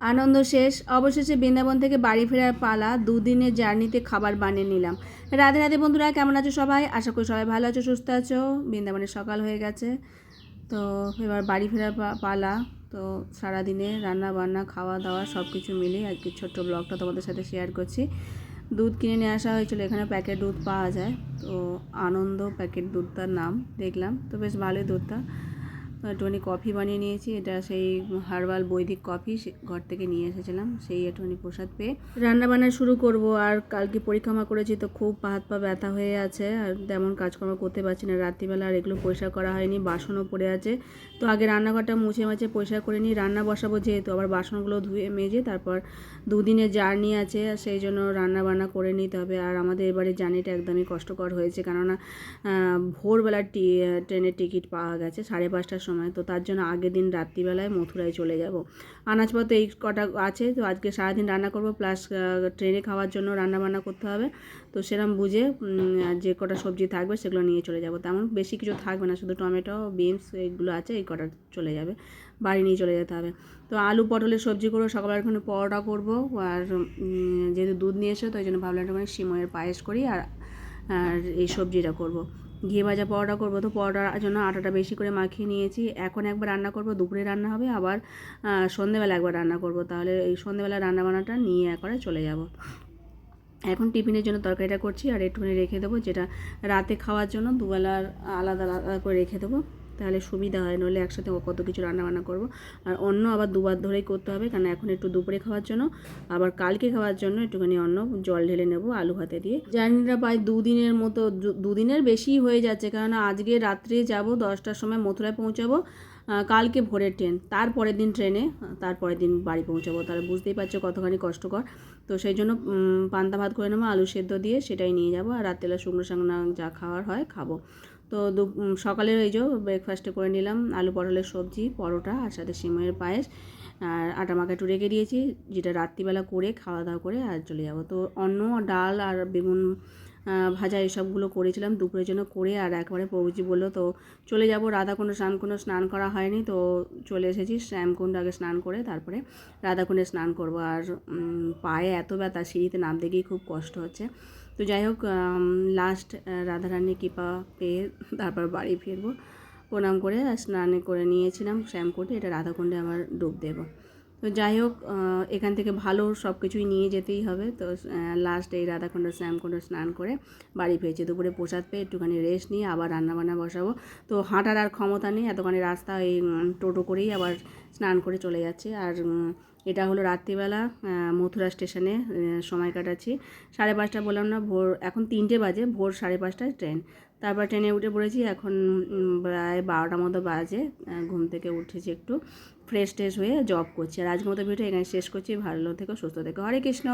আনন্দ শেষ। অবশেষে বৃন্দাবন থেকে বাড়ি ফেরার পালা দুদিনের জার্নিতে খাবার বানিয়ে নিলাম। রাধে রাধে বন্ধুরা, কেমন আছো সবাই? আশা করি সবাই ভালো আছো, সুস্থ আছো। বৃন্দাবনের সকাল হয়ে গেছে। তো এবার বাড়ি ফেরার পালা। তো সারাদিনে রান্না বান্না খাওয়া দাওয়া সব কিছু মিলিয়ে আজকে ছোট্ট ব্লগটা তোমাদের সাথে শেয়ার করছি। দুধ কিনে নিয়ে আসা হয়েছিল এখানে প্যাকেট দুধ পাওয়া যায়। তো আনন্দ প্যাকেট দুধটার নাম দেখলাম। তো বেশ ভালোই দুধটা। একটুখানি কফি বানিয়ে নিয়েছি। এটা সেই হার্বাল বৈদিক কফি ঘর থেকে নিয়ে এসেছিলাম। সেই একটুখানি প্রসাদ পেয়ে রান্না বান্না শুরু করব। আর কালকে পরিক্রমা করেছি তো খুব হাত পা ব্যথা হয়ে আছে। আর তেমন কাজকর্ম করতে পারছি না। রাত্রিবেলা আর এগুলো পরিষ্কার করা হয়নি, বাসনও পড়ে আছে। তো আগে রান্নাঘরটা মুছে মাছে পরিষ্কার করে নিই রান্না বসাবো যেহেতু। আবার বাসনগুলো ধুয়ে মেজে তারপর দুদিনের জার্নি আছে। সেই জন্য রান্না বান্না করে নিতে হবে। আর আমাদের এবারে জার্নিটা একদমই কষ্টকর হয়েছে। কেননা ভোরবেলার ট্রেনের টিকিট পাওয়া গেছে। সাড়ে পাঁচটার সময়, তো তার জন্য আগের দিন রাত্রিবেলায় মথুরায় চলে যাব। আনাজপত্র এই কটা আছে, তো আজকে সারাদিন রান্না করব প্লাস ট্রেনে খাওয়ার জন্য রান্না বান্না করতে হবে। তো সেরকম বুঝে যে কটা সবজি থাকবে সেগুলো নিয়ে চলে যাব। তেমন বেশি কিছু থাকবে না, শুধু টমেটো বিনস এইগুলো আছে, এই কটা চলে যাবে। বাড়ি নিয়ে চলে যেতে হবে। তো আলু পটলের সবজি করব, সকালবেলা ওখানে পরোটা করব, আর যেহেতু দুধ নিয়ে এসে, তো ওই জন্য ভাবলাম একটুখানি সিময়ের পায়েস করি, আর আর এই সবজিটা করব। ঘি ভাজা পরোটা করব। তো পরোটার জন্য আটাটা বেশি করে মাখিয়ে নিয়েছি। এখন একবার রান্না করব, দুপুরে রান্না হবে, আবার সন্ধেবেলা একবার রান্না করব। তাহলে এই সন্ধেবেলা রান্না বান্নাটা নিয়ে একবারে চলে যাব। এখন টিফিনের জন্য তরকারিটা করছি, আর একটুখানি রেখে দেবো, যেটা রাতে খাওয়ার জন্য দুবেলার আলাদা আলাদা করে রেখে দেবো। তাহলে সুবিধা হয়, নইলে একসাথে কত কিছু রান্না বান্না করব। আর অন্য আবার দুবার ধরেই করতে হবে কারণ এখন একটু দুপুরে খাওয়ার জন্য, আবার কালকে খাওয়ার জন্য একটুখানি অন্য জল ঢেলে নেব আলু ভাতে দিয়ে। জার্নিটা প্রায় দুদিনের মতো দুদিনের বেশি হয়ে যাচ্ছে কারণ আজকে রাত্রে যাব, দশটার সময় মথুরায় পৌঁছাবো কালকে ভোরের ট্রেন তারপরের দিন ট্রেনে তারপরের দিন বাড়ি পৌঁছাবো। তাহলে বুঝতেই পারছ কতখানি কষ্টকর। তো সেই জন্য পান্তা ভাত করে নেব, আলু সেদ্ধ দিয়ে সেটাই নিয়ে যাব, আর রাত্রেবেলা শুকনো শাকনা যা খাওয়ার হয় খাব। তো সকালের ওই যে ব্রেকফাস্টে করে নিলাম আলু পটলের সবজি, পরোটা আর সাথে সিমের পায়েস আর আটা মাখা একটু রেখে দিয়েছি। যেটা রাত্রিবেলা করে খাওয়া দাওয়া করে আর চলে যাব। তো অন্ন, ডাল আর বেগুন ভাজা এসবগুলো করেছিলাম, দুপুরের জন্য করে আর একবারে প্রভুজি বলল, তো চলে যাব, রাধাকুণ্ড শ্যামকুণ্ড স্নান করা হয়নি, তো চলে এসেছি শ্যামকুণ্ড আগে স্নান করে তারপরে রাধাকুণ্ডে স্নান করব। আর পায়ে এত ব্যথা, সিঁড়িতে নামতে গিয়ে খুব কষ্ট হচ্ছে। তো যাই হোক লাস্ট রাধারানী কৃপা পেয়ে তারপর বাড়ি ফিরবো। প্রণাম করে স্নানে করে নিয়েছিলাম শ্যামকুণ্ডে, এটা রাধাকুণ্ডে আবার ডুব দেবো। তো যাই হোক এখান থেকে ভালো সব কিছুই নিয়ে যেতেই হবে। তো লাস্ট এই রাধাকুণ্ড, শ্যামকুণ্ড স্নান করে বাড়ি ফিরেছি। দুপুরে প্রসাদ পেয়ে একটুখানি রেস্ট নিয়ে আবার রান্নাবান্না বসাবো। তো হাঁটার আর ক্ষমতা নেই, এতখানি রাস্তা এই টোটো করেই আবার স্নান করে চলে যাচ্ছে। আর এটা হলো রাত্রিবেলা মথুরা স্টেশনে সময় কাটাচ্ছি। সাড়ে পাঁচটা বললাম না, ভোর, এখন তিনটে বাজে, ভোর সাড়ে পাঁচটায় ট্রেন। তারপর ট্রেনে উঠে পড়েছি, এখন প্রায় বারোটার মতো বাজে ঘুম থেকে উঠেছি একটু ফ্রেশ ট্রেশ হয়ে জব করছি। আর আজকের মতো ভিডিও এখানে শেষ করছি। ভালো থেকো, সুস্থ থেকো। হরে কৃষ্ণ!